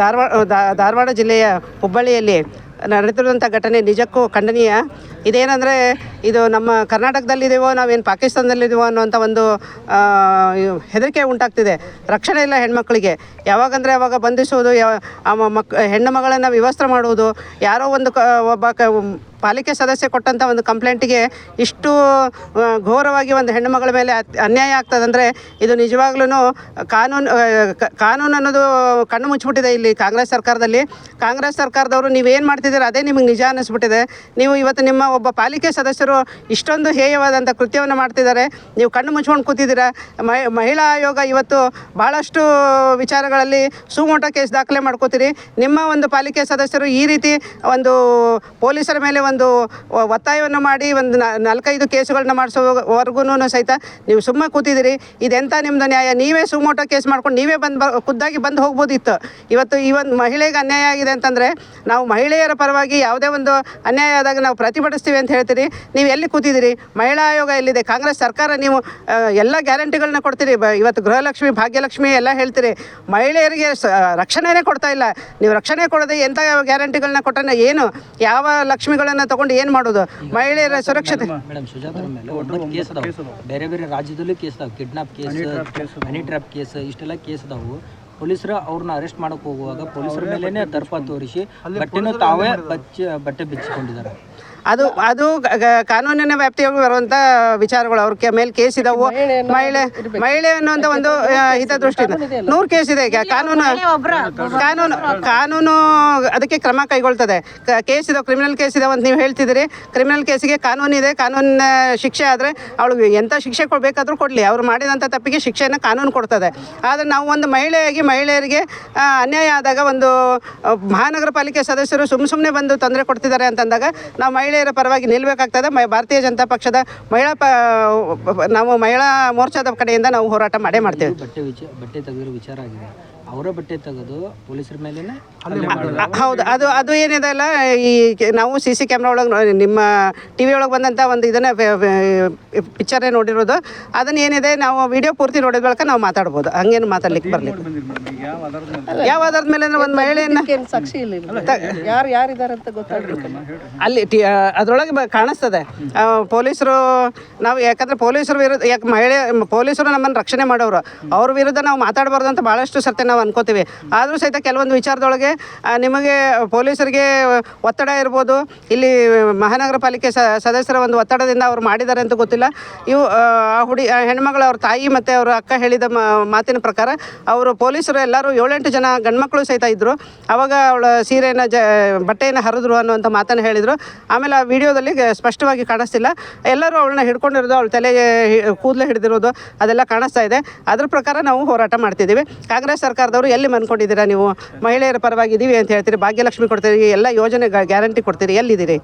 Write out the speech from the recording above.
ಧಾರವಾಡ ಧಾರವಾಡ ಜಿಲ್ಲೆಯ ಹುಬ್ಬಳ್ಳಿಯಲ್ಲಿ ನಡೆದಿರುವಂಥ ಘಟನೆ ನಿಜಕ್ಕೂ ಖಂಡನೀಯ. ಇದೇನೆಂದರೆ, ಇದು ನಮ್ಮ ಕರ್ನಾಟಕದಲ್ಲಿದ್ದೀವೋ ನಾವೇನು ಪಾಕಿಸ್ತಾನದಲ್ಲಿದ್ದೀವೋ ಅನ್ನುವಂಥ ಒಂದು ಹೆದರಿಕೆ ಉಂಟಾಗ್ತಿದೆ. ರಕ್ಷಣೆ ಇಲ್ಲ ಹೆಣ್ಮಕ್ಳಿಗೆ. ಯಾವಾಗಂದರೆ ಅವಾಗ ಬಂಧಿಸೋದು, ಯಾವ ಮಕ್, ಹೆಣ್ಣು ಮಗಳನ್ನು ವಿವಸ್ತ್ರ ಮಾಡುವುದು, ಯಾರೋ ಒಂದು ಕ, ಒಬ್ಬ ಕ ಪಾಲಿಕೆ ಸದಸ್ಯ ಕೊಟ್ಟಂಥ ಒಂದು ಕಂಪ್ಲೇಂಟಿಗೆ ಇಷ್ಟು ಘೋರವಾಗಿ ಒಂದು ಹೆಣ್ಣು ಮಗಳ ಮೇಲೆ ಅನ್ಯಾಯ ಆಗ್ತದಂದರೆ ಇದು ನಿಜವಾಗ್ಲೂ ಕಾನೂನು ಕಾನೂನು ಅನ್ನೋದು ಕಣ್ಣು ಮುಚ್ಚಿಬಿಟ್ಟಿದೆ ಇಲ್ಲಿ ಕಾಂಗ್ರೆಸ್ ಸರ್ಕಾರದಲ್ಲಿ. ಕಾಂಗ್ರೆಸ್ ಸರ್ಕಾರದವರು ನೀವೇನು ಮಾಡ್ತಿದ್ದೀರ ಅದೇ ನಿಮಗೆ ನಿಜ ಅನ್ನಿಸ್ಬಿಟ್ಟಿದೆ. ನೀವು ಇವತ್ತು ನಿಮ್ಮ ಒಬ್ಬ ಪಾಲಿಕೆ ಸದಸ್ಯರು ಇಷ್ಟೊಂದು ಹೇಯವಾದಂಥ ಕೃತ್ಯವನ್ನು ಮಾಡ್ತಿದ್ದಾರೆ. ನೀವು ಕಣ್ಣು ಮುಚ್ಕೊಂಡು ಕೂತಿದ್ದೀರಾ. ಮಹಿ- ಮಹಿಳಾ ಆಯೋಗ ಇವತ್ತು ಭಾಳಷ್ಟು ವಿಚಾರಗಳಲ್ಲಿ ಸುಮೋಟ ಕೇಸ್ ದಾಖಲೆ ಮಾಡ್ಕೋತೀರಿ. ನಿಮ್ಮ ಒಂದು ಪಾಲಿಕೆ ಸದಸ್ಯರು ಈ ರೀತಿ ಒಂದು ಪೊಲೀಸರ ಮೇಲೆ ಒಂದು ಒತ್ತಾಯವನ್ನು ಮಾಡಿ ಒಂದು ನಾಲ್ಕೈದು ಕೇಸುಗಳನ್ನ ಮಾಡಿಸೋವರೆಗೂ ಸಹಿತ ನೀವು ಸುಮ್ಮನೆ ಕೂತಿದ್ದೀರಿ. ಇದೆಂಥ ನಿಮ್ಮದು ನ್ಯಾಯ? ನೀವೇ ಸುಮೋಟೋ ಕೇಸ್ ಮಾಡ್ಕೊಂಡು ನೀವೇ ಬಂದು ಖುದ್ದಾಗಿ ಬಂದು ಹೋಗ್ಬೋದಿತ್ತು. ಇವತ್ತು ಈ ಒಂದು ಮಹಿಳೆಗೆ ಅನ್ಯಾಯ ಆಗಿದೆ ಅಂತಂದರೆ ನಾವು ಮಹಿಳೆಯರ ಪರವಾಗಿ ಯಾವುದೇ ಒಂದು ಅನ್ಯಾಯ ಆದಾಗ ನಾವು ಪ್ರತಿಭಟಿಸ್ತೀವಿ ಅಂತ ಹೇಳ್ತೀರಿ. ನೀವು ಎಲ್ಲಿ ಕೂತಿದ್ದೀರಿ? ಮಹಿಳಾ ಆಯೋಗ ಎಲ್ಲಿದೆ? ಕಾಂಗ್ರೆಸ್ ಸರ್ಕಾರ ನೀವು ಎಲ್ಲ ಗ್ಯಾರಂಟಿಗಳನ್ನ ಕೊಡ್ತೀರಿ. ಇವತ್ತು ಗೃಹಲಕ್ಷ್ಮಿ, ಭಾಗ್ಯಲಕ್ಷ್ಮಿ ಎಲ್ಲ ಹೇಳ್ತೀರಿ. ಮಹಿಳೆಯರಿಗೆ ರಕ್ಷಣೆನೇ ಕೊಡ್ತಾ ಇಲ್ಲ. ನೀವು ರಕ್ಷಣೆ ಕೊಡದೆ ಎಂಥ ಗ್ಯಾರಂಟಿಗಳನ್ನ ಕೊಟ್ಟರೆ ಏನು? ಯಾವ ಲಕ್ಷ್ಮಿಗಳನ್ನು ತಗೊಂಡು ಏನು ಮಾಡೋದು? ಮಹಿಳೆಯರ ಸುರಕ್ಷತೆ. ಮೇಡಮ್ ಸುಜಾತರ ಮೇಲೆ ಒಂಬತ್ತು ಕೇಸ್ ಅದಾವೆ. ಬೇರೆ ಬೇರೆ ರಾಜ್ಯದಲ್ಲೂ ಕೇಸ್ ಅದಾವೆ. Kidnap case honey trap case ಇಷ್ಟೆಲ್ಲ ಕೇಸ್ ಅದಾವು. ಪೊಲೀಸರು ಅವ್ರನ್ನ ಅರೆಸ್ಟ್ ಮಾಡಕ್ ಹೋಗುವಾಗ ಪೊಲೀಸರ ಮೇಲೇನೆ ದರ್ಪ ತೋರಿಸಿ ಬಟ್ಟೆನೂ ತಾವೇ ಬಚ್ಚಿ ಬಟ್ಟೆ ಬಿಚ್ಚಿಕೊಂಡಿದ್ದಾರೆ. ಅದು ಅದು ಗ- ಕಾನೂನಿನ ವ್ಯಾಪ್ತಿಯಾಗಿ ಬರುವಂತ ವಿಚಾರಗಳು. ಅವ್ರ ಕೆ- ಮೇಲೆ ಕೇಸ್ ಇದಾವು. ಮಹಿಳೆ ಮಹಿಳೆ ಅನ್ನುವಂತ ಒಂದು ಆ, ಹಿತದೃಷ್ಟಿಯಿಂದ. ನೂರು ಕೇಸ್ ಇದೆ. ಈಗ ಕಾನೂನು ಕಾನೂನು ಕಾನೂನು ಅದಕ್ಕೆ ಕ್ರಮ ಕೈಗೊಳ್ತದೆ. ಕ- ಕೇಸ್ ಇದಾವೆ. ಕ್ರಿಮಿನಲ್ ಕೇಸ್ ಇದಾವೆ ಅಂತ ನೀವು ಹೇಳ್ತಿದ್ದೀರಿ. ಕ್ರಿಮಿನಲ್ ಕೇಸಿಗೆ ಕಾನೂನು ಇದೆ. ಕಾನೂನಿನ ಶಿಕ್ಷೆ ಆದರೆ ಅವಳು ಎಂಥ ಶಿಕ್ಷೆ ಕೊಡಬೇಕಾದ್ರೂ ಕೊಡಲಿ. ಅವ್ರು ಮಾಡಿದಂಥ ತಪ್ಪಿಗೆ ಶಿಕ್ಷೆಯನ್ನು ಕಾನೂನು ಕೊಡ್ತದೆ. ಆದರೆ ನಾವು ಒಂದು ಮಹಿಳೆಯಾಗಿ ಮಹಿಳೆಯರಿಗೆ ಆ, ಅನ್ಯಾಯ ಆದಾಗ ಒಂದು ಆ, ಮಹಾನಗರ ಪಾಲಿಕೆ ಸದಸ್ಯರು ಸುಮ್ಮ ಸುಮ್ಮನೆ ಬಂದು ತೊಂದರೆ ಕೊಡ್ತಿದ್ದಾರೆ ಅಂತಂದಾಗ ನಾವು ಮಹಿಳೆಯರ ಪರವಾಗಿ ನಿಲ್ಲಬೇಕಾಗ್ತದೆ ಭಾರತೀಯ ಜನತಾ ಪಕ್ಷದ ಮಹಿಳಾ ಪ ನಾವು ಮಹಿಳಾ ಮೋರ್ಚಾದ ಕಡೆಯಿಂದ ನಾವು ಹೋರಾಟ ಮಾಡೇ ಮಾಡ್ತೇವೆ. ಬಟ್ಟೆ ವಿಚಾರ ಬಟ್ಟೆ ತೆಗೆದಿರೋ ವಿಚಾರ ಆಗಿದೆ. ಅವರ ಬಟ್ಟೆ ತೆಗೆದು ಪೊಲೀಸರ ಮೇಲೇನೆ ಅ- ಹೌದು ಅದು ಅದು ಏನಿದೆ ಅಲ್ಲ ಈ ಕೆ- ನಾವು ಸಿ ಸಿ ಕ್ಯಾಮ್ರಾ ಒಳಗೆ ನಿಮ್ಮ ಟಿ ವಿ ಒಳಗೆ ಬಂದಂಥ ಒಂದು ಇದನ್ನು ಪಿಕ್ಚರೇ ನೋಡಿರೋದು. ಅದನ್ನ ಏನಿದೆ ನಾವು ವಿಡಿಯೋ ಪೂರ್ತಿ ನೋಡಿದ ಬಳಿಕ ನಾವು ಮಾತಾಡ್ಬೋದು. ಹಂಗೇನು ಮಾತಾಡ್ಲಿಕ್ಕೆ ಬರಲಿ ಯಾವ ಆಧಾರದ ಮೇಲೆ ಅಂದ್ರೆ ಒಂದು ಮಹಿಳೆಯನ್ನ ಏನ್ ಸಾಕ್ಷಿ ಇಲ್ಲ ಇಲ್ಲಿ. ಯಾರು ಯಾರಿದ್ದಾರೆ ಅಂತ ಅಲ್ಲಿ ಟಿ ಅದರೊಳಗೆ ಬ ಕಾಣಿಸ್ತದೆ. ಆ, ಪೊಲೀಸರು ನಾವು ಯಾಕಂದ್ರೆ ಪೊಲೀಸರು ವಿರುದ್ಧ ಯಾಕೆ ಮಹಿಳೆ ಪೊಲೀಸರು ನಮ್ಮನ್ನು ರಕ್ಷಣೆ ಮಾಡೋರು. ಅವ್ರ ವಿರುದ್ಧ ನಾವು ಮಾತಾಡಬಾರ್ದು ಅಂತ ಭಾಳಷ್ಟು ಸರ್ತಿ ನಾವು ಅನ್ಕೋತೀವಿ. ಆದರೂ ಸಹಿತ ಕೆಲವೊಂದು ವಿಚಾರದೊಳಗೆ ನಿಮಗೆ ಪೊಲೀಸರಿಗೆ ಒತ್ತಡ ಇರ್ಬೋದು ಇಲ್ಲಿ ಮಹಾನಗರ ಪಾಲಿಕೆ ಸದಸ್ಯರ ಒಂದು ಒತ್ತಡದಿಂದ ಅವ್ರು ಮಾಡಿದ್ದಾರೆ ಅಂತ ಗೊತ್ತಿಲ್ಲ. ಇವು ಆ, ಹುಡಿ ಹೆಣ್ಮಗಳು ಅವ್ರ ತಾಯಿ ಮತ್ತು ಅವ್ರ ಅಕ್ಕ ಹೇಳಿದ ಮಾತಿನ ಪ್ರಕಾರ ಅವರು ಪೊಲೀಸರು ಎಲ್ಲರೂ ಏಳೆಂಟು ಜನ ಗಂಡ್ಮಕ್ಳು ಸಹಿತ ಇದ್ದರು ಅವಾಗ ಅವಳ ಸೀರೆಯನ್ನು ಜ ಬಟ್ಟೆಯನ್ನು ಹರಿದ್ರು ಅನ್ನುವಂಥ ಮಾತನ್ನು ಹೇಳಿದರು. ಆಮೇಲೆ ಆ ವಿಡಿಯೋದಲ್ಲಿ ಸ್ಪಷ್ಟವಾಗಿ ಕಾಣಿಸ್ತಿಲ್ಲ. ಎಲ್ಲರೂ ಅವಳನ್ನ ಹಿಡ್ಕೊಂಡಿರೋದು ಅವಳ ತಲೆಗೆ ಕೂದಲು ಹಿಡಿದಿರೋದು ಅದೆಲ್ಲ ಕಾಣಿಸ್ತಾ ಇದೆ. ಅದ್ರ ಪ್ರಕಾರ ನಾವು ಹೋರಾಟ ಮಾಡ್ತಿದ್ದೀವಿ. ಕಾಂಗ್ರೆಸ್ ಸರ್ಕಾರದವರು ಎಲ್ಲಿ ಮನ್ಕೊಂಡಿದ್ದೀರಾ ನೀವು ಮಹಿಳೆಯರ ಪರವಾಗಿ ಇದೀವಿ ಅಂತ ಹೇಳ್ತೀರಿ ಭಾಗ್ಯಲಕ್ಷ್ಮಿ ಕೊಡ್ತೀರಿ ಎಲ್ಲ ಯೋಜನೆ ಗ್ಯಾರಂಟಿ ಕೊಡ್ತೀರಿ ಎಲ್ಲಿದ್ದೀರಿ